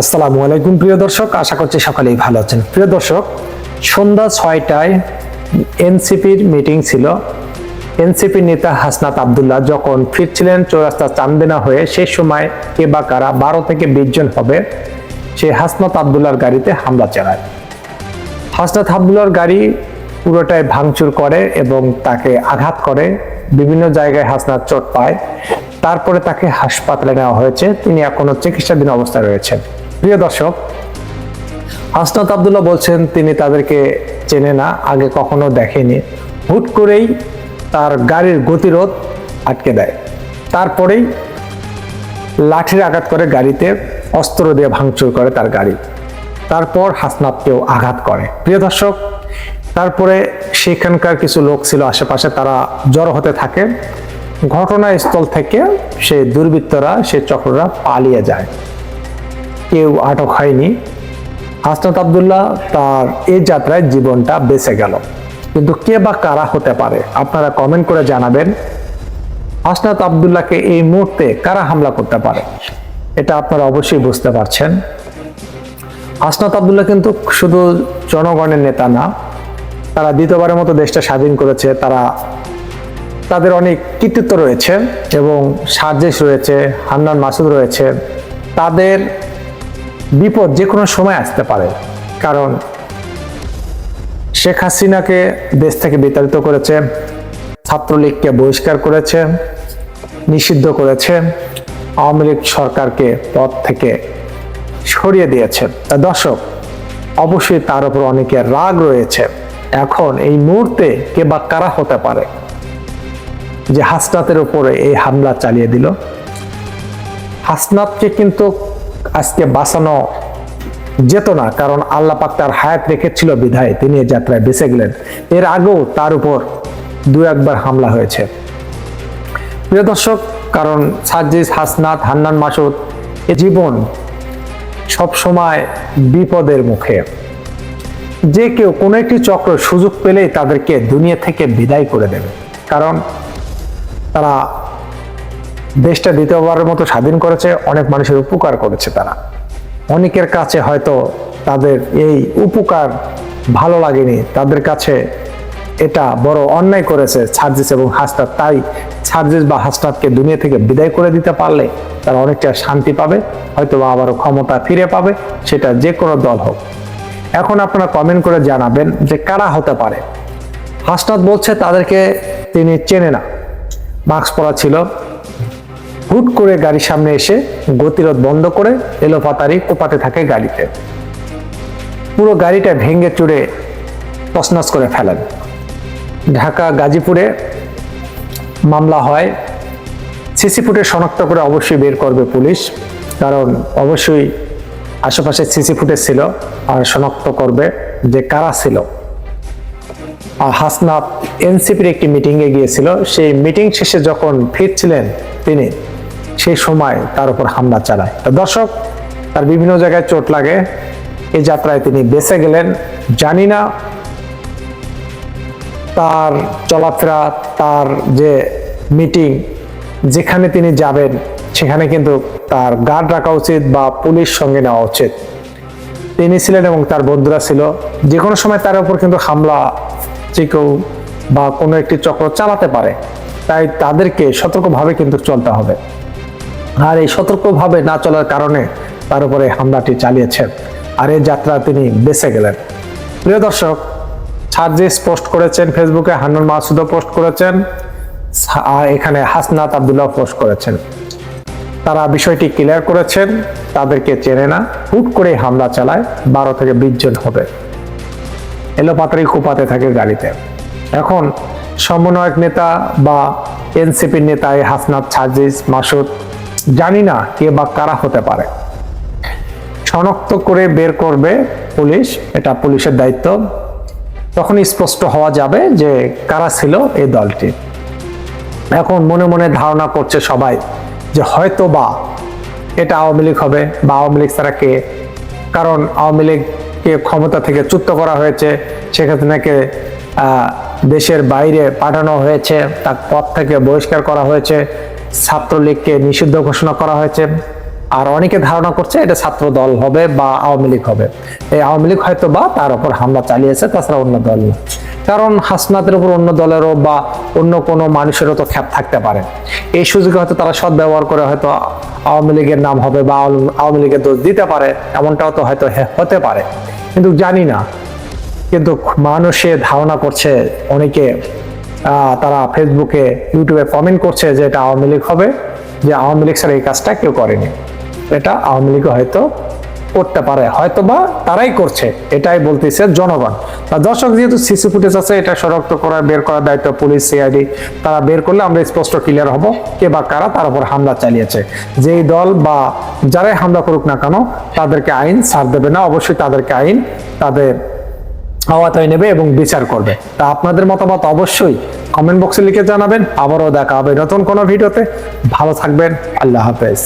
আসসালামু আলাইকুম, প্রিয় দর্শক। আশা করছি সকালেই ভালো আছেন। প্রিয় দর্শক, সন্ধ্যা ছয়টায় এনসিপির মিটিং ছিল। এনসিপি নেতা হাসনাত আবদুল্লাহ যখন ফিরছিলেন চৌরাস্তা চান্দেনা হয়ে, সেই সময় কে বা কারা বারো থেকে বিশ জন হবে, সে হাসনাত আবদুল্লাহর গাড়িতে হামলা চালায়। হাসনাত আবদুল্লাহর গাড়ি পুরোটাই ভাঙচুর করে এবং তাকে আঘাত করে। বিভিন্ন জায়গায় হাসনাত চোট পায়। তারপরে তাকে হাসপাতালে নেওয়া হয়েছে। তিনি এখনও চিকিৎসাধীন অবস্থায় রয়েছেন। প্রিয় দর্শক, হাসনাত আবদুল্লাহ বলছেন, তিনি তাদেরকে চেনে না, আগে কখনো দেখেনি। হুট করেই তার গাড়ির গতিরোধ আটকে দেয়। তারপরেই লাঠির আঘাত করে গাড়িতে অস্ত্র দিয়ে ভাঙচুর করে তার গাড়ি। তারপর হাসনাতকেও আঘাত করে। প্রিয় দর্শক, তারপরে সেখানকার কিছু লোক ছিল আশেপাশে, তারা জড়ো হতে থাকে। ঘটনাস্থল থেকে সে দুর্বৃত্তরা, সে চক্ররা পালিয়ে যায়। কেউ আটক হয়নি। হাসনাত আবদুল্লাহ তার এই যাত্রায় জীবনটা বেঁচে গেল। কিন্তু কে বা কারা হতে পারে, আপনারা কমেন্ট করে জানাবেন। হাসনাত আবদুল্লাহকে এই মুহূর্তে কারা হামলা করতে পারে, এটা আপনারা অবশ্যই বুঝতে পারছেন। হাসনাত আবদুল্লাহ কিন্তু শুধু জনগণের নেতা না, তারা দ্বিতীয়বারের মতো দেশটা স্বাধীন করেছে, তারা তাদের অনেক কৃতিত্ব রয়েছে এবং সাজেশ রয়েছে, হান্নান মাসুদ রয়েছে। তাদের বিপদ যে কোনো সময় আসতে পারে। কারণ শেখ হাসিনাকে দেশ থেকে বিতাড়িত করেছে, ছাত্রলীগকে বহিষ্কার করেছে, নিষিদ্ধ করেছে, আওয়ামী লীগ সরকারকে পদ থেকে সরিয়ে দিয়েছে। দর্শক, অবশ্যই তার উপর অনেকের রাগ রয়েছে। এখন এই মুহূর্তে কে বা কারা হতে পারে? যে হাসনাতের উপরে এই হামলা চালিয়ে দিল। হাসনাতকে কিন্তু আজকে বাঁচানো যেত না, কারণ আল্লাহ পাক তার হায়াত রেখেছিল বিধায় তিনি যাত্রায় বেঁচে গেলেন। এর আগেও তার উপর দু একবার হামলা হয়েছে। প্রিয় দর্শক, কারণ সাজিদ হাসনাত, হান্নান মাসুদ, এ জীবন সব সময় বিপদের মুখে। যে কেউ কোনো একটি চক্র সুযোগ পেলেই তাদেরকে দুনিয়া থেকে বিদায় করে দেবে। কারণ তারা দেশটা দ্বিতীয়বারের মতো স্বাধীন করেছে, অনেক মানুষের উপকার করেছে তারা। অনেকের কাছে হয়তো তাদের এই উপকার ভালো লাগেনি, তাদের কাছে এটা বড় অন্যায় করেছে সার্জিস এবং হাসনাত তাই সার্জিস বা হাসনাতকে দুনিয়া থেকে বিদায় করে দিতে পারলে তারা অনেকটা শান্তি পাবে হয়তো বা আবারও ক্ষমতা ফিরে পাবে, সেটা যে কোনো দল হোক। এখন আপনারা কমেন্ট করে জানাবেন যে কারা হতে পারে। হাসনাত বলছে তাদেরকে তিনি চেনে না। মাস্ক পরা ছিল হুট করে গাড়ির সামনে এসে গতিরোধ বন্ধ করে এলোপাতারি কোপাতে থাকে গাড়িতে। পুরো গাড়িটা ভেঙে চুরে তসনস করে ফেলেন। ঢাকা, গাজীপুরে মামলা হয়। সিসি ফুটেজ শনাক্ত করে অবশ্যই বের করবে পুলিশ, কারণ অবশ্যই আশেপাশে সিসি ফুটেজ ছিল আর শনাক্ত করবে যে কারা ছিল। আর হাসনাত এনসিপির একটি মিটিংয়ে গিয়েছিল। সেই মিটিং শেষে যখন ফিরছিলেন তিনি সেই সময় তার উপর হামলা চালায়। দর্শক, তার বিভিন্ন জায়গায় চোট লাগে। এই যাত্রায় তিনি বেঁচে গেলেন। জানি না তার চলাফেরা, তার যে মিটিং, যেখানে তিনি যাবেন, সেখানে কিন্তু তার গার্ড রাখা উচিত বা পুলিশ সঙ্গে নেওয়া উচিত। তিনি ছিলেন এবং তার বন্ধুরা ছিল। যে কোনো সময় তার উপর কিন্তু হামলা যে কেউ বা কোনো একটি চক্র চালাতে পারে। তাই তাদেরকে সতর্কভাবে কিন্তু চলতে হবে। আর এই সতর্কভাবে না চলার কারণে তার উপরে হামলাটি চালিয়েছেন। আর এই যাত্রা তিনি বেঁচে গেলেন। প্রিয় দর্শক সার্জিস পোস্ট করেছেন ফেসবুকে, হান্নুন মাসুদও পোস্ট করেছেন আর এখানে হাসনাত আবদুল্লাহ পোস্ট করেছেন। তারা বিষয়টি ক্লিয়ার করেছেন, তাদেরকে চেনে না, হুট করে হামলা চালায় বারো থেকে বিশ জন হবে। এলোপাতারি কুপাতে থাকে গাড়িতে। এখন সমন্বয়ক নেতা বা এনসিপির নেতা হাসনাত সার্জিস মাসুদ জানি না কে বা কারা হতে পারে। শনাক্ত করে বের করবে পুলিশ এটা পুলিশের দায়িত্ব। তখন স্পষ্ট হওয়া যাবে যে কারা ছিল এই দলটি। এখন মনে মনে ধারণা করছে সবাই যে হয়তো বা এটা আওয়ামী লীগ হবে বা আওয়ামী লীগ ছাড়া কে। কারণ আওয়ামী লীগকে ক্ষমতা থেকে চ্যুত করা হয়েছে হাসিনাকে আহ, দেশের বাইরে পাঠানো হয়েছে তার পথ থেকে বহিষ্কার করা হয়েছে। ছাত্রলীগকে নিষিদ্ধ ঘোষণা করা হয়েছে। আর অনেকে ধারণা করছে এটা ছাত্র দল হবে বা আওয়ামী লীগ হবে। এই আওয়ামী লীগ হয়তো বা তার উপর হামলা চালিয়েছে, তাছাড়া অন্য দল কারণ হাসনাতের উপর অন্য দলেরও বা অন্য কোনো মানুষেরও তো খ্যাপ থাকতে পারে। এই সুযোগে হয়তো তারা সৎ ব্যবহার করে হয়তো আওয়ামী লীগের নাম হবে বা আওয়ামী- লীগের দোষ দিতে পারে, এমনটাও তো হয়তো হতে পারে। কিন্তু জানি না। কিন্তু মানুষে ধারণা করছে অনেকে তারা ফেসবুকে ইউটিউবে কমেন্ট করছে যে এটা আওয়ামী লীগ হবে, যে আওয়ামী লীগ ছাড়া এই কাজটা কেউ করেনি। এটা আওয়ামী লীগ হয়তো করতে পারে হয়তো বা তারাই করছে, এটাই বলতেছে জনগণ। তা দর্শক, যেহেতু সিসি ফুটেজ আছে, এটা শনাক্ত করা, বের করার দায়িত্ব পুলিশ সিআইডি তারা বের করলে আমরা স্পষ্ট ক্লিয়ার হব কে বা কারা তার উপর হামলা চালিয়েছে। যেই দল বা যারাই হামলা করুক না কেন, তাদেরকে আইন ছাড় দেবে না। অবশ্যই তাদেরকে আইন, তাদের আওতায় নেবে এবং বিচার করবে। তা আপনাদের মতামত অবশ্যই কমেন্ট বক্সে লিখে জানাবেন। আবারও দেখা হবে নতুন কোনো ভিডিওতে। ভালো থাকবেন। আল্লাহ হাফেজ।